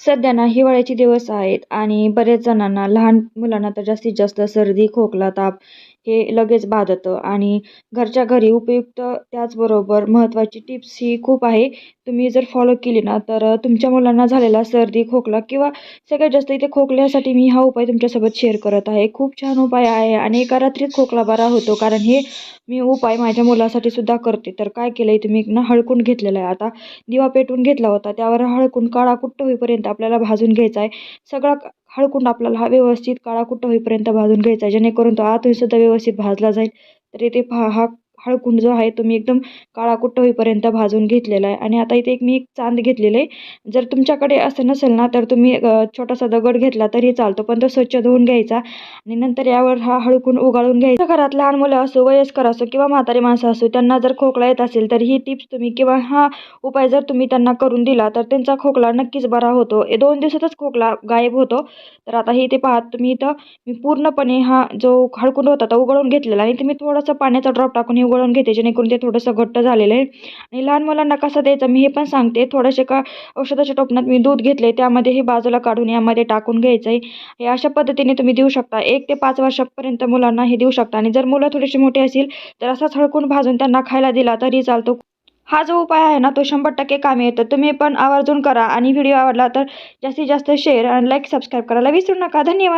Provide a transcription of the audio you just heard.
सध्या ना हिवाळ्याचे दिवस आहेत आणि बऱ्याच जणांना लहान मुलांना तर जास्तीत जास्त सर्दी खोकला ताप हे लगेच बाधतं आणि घरच्या घरी उपयुक्त त्याचबरोबर महत्त्वाची टिप्स ही खूप आहे. तुम्ही जर फॉलो केली ना तर तुमच्या मुलांना झालेला सर्दी खोकला किंवा सगळ्यात जास्त इथे खोकल्यासाठी मी हा उपाय तुमच्यासोबत शेअर करत आहे. खूप छान उपाय आहे आणि एका रात्रीत खोकला बरा होतो कारण हे मी उपाय माझ्या मुलासाठी सुद्धा करते. तर काय केलं आहे तुम्ही ना हळकून घेतलेला आहे. आता दिवा पेटवून घेतला होता त्यावर हळकून काळा कुट्ट होईपर्यंत आपल्याला भाजून घ्यायचा आहे. सगळा हळकुंड आपल्याला हा व्यवस्थित काळा कुट्ट होईपर्यंत भाजून घ्यायचा. आहे जेणेकरून तो आतून सुद्धा व्यवस्थित भाजला जाईल. तर इथे पहा हा हळकुंड जो आहे. तो मी एकदम काळाकुट्ट होईपर्यंत भाजून घेतलेला आहे. आणि आता इथे एक मी एक चांद घेतलेलं आहे. जर तुमच्याकडे असं नसेल ना तर तुम्ही छोटासा दगड घेतला तरी चालतो पण तो स्वच्छ धुवून घ्यायचा. आणि नंतर यावर हा हळकुंड उगाळून घ्यायचा. घरात लहान मुलं असो वयस्कर असो किंवा म्हातारी माणसं असो त्यांना जर खोकला येत असेल तर ही टिप्स तुम्ही किंवा हा उपाय जर तुम्ही त्यांना करून दिला तर त्यांचा खोकला नक्कीच बरा होतो. दोन दिवसातच खोकला गायब होतो. तर आता हे इथे पाहत तुम्ही इथं मी पूर्णपणे हा जो हळकुंड होता तो उघडून घेतलेला आणि तुम्ही थोडंसं पाण्याचा ड्रॉप टाकून हे उघडून घेते जेणेकरून ते थोडंसं घट्ट झालेलं आहे. आणि लहान मुलांना कसं द्यायचं मी हे पण सांगते. थोडेसे का औषधाच्या टोपणात मी दूध घेतले त्यामध्ये हे बाजूला काढून यामध्ये टाकून घ्यायचं आहे. हे अशा पद्धतीने तुम्ही देऊ शकता. एक ते पाच वर्षापर्यंत मुलांना हे देऊ शकता. आणि जर मुलं थोडीशी मोठी असतील तर असाच हळकून भाजून त्यांना खायला दिला तरी चालतो. हा जो उपाय आहे ना तो शंभर टक्के कामी येतो. तुम्ही पण आवर्जून करा. आणि व्हिडिओ आवडला तर जास्तीत जास्त शेअर आणि लाईक सबस्क्राईब करायला विसरू नका. धन्यवाद!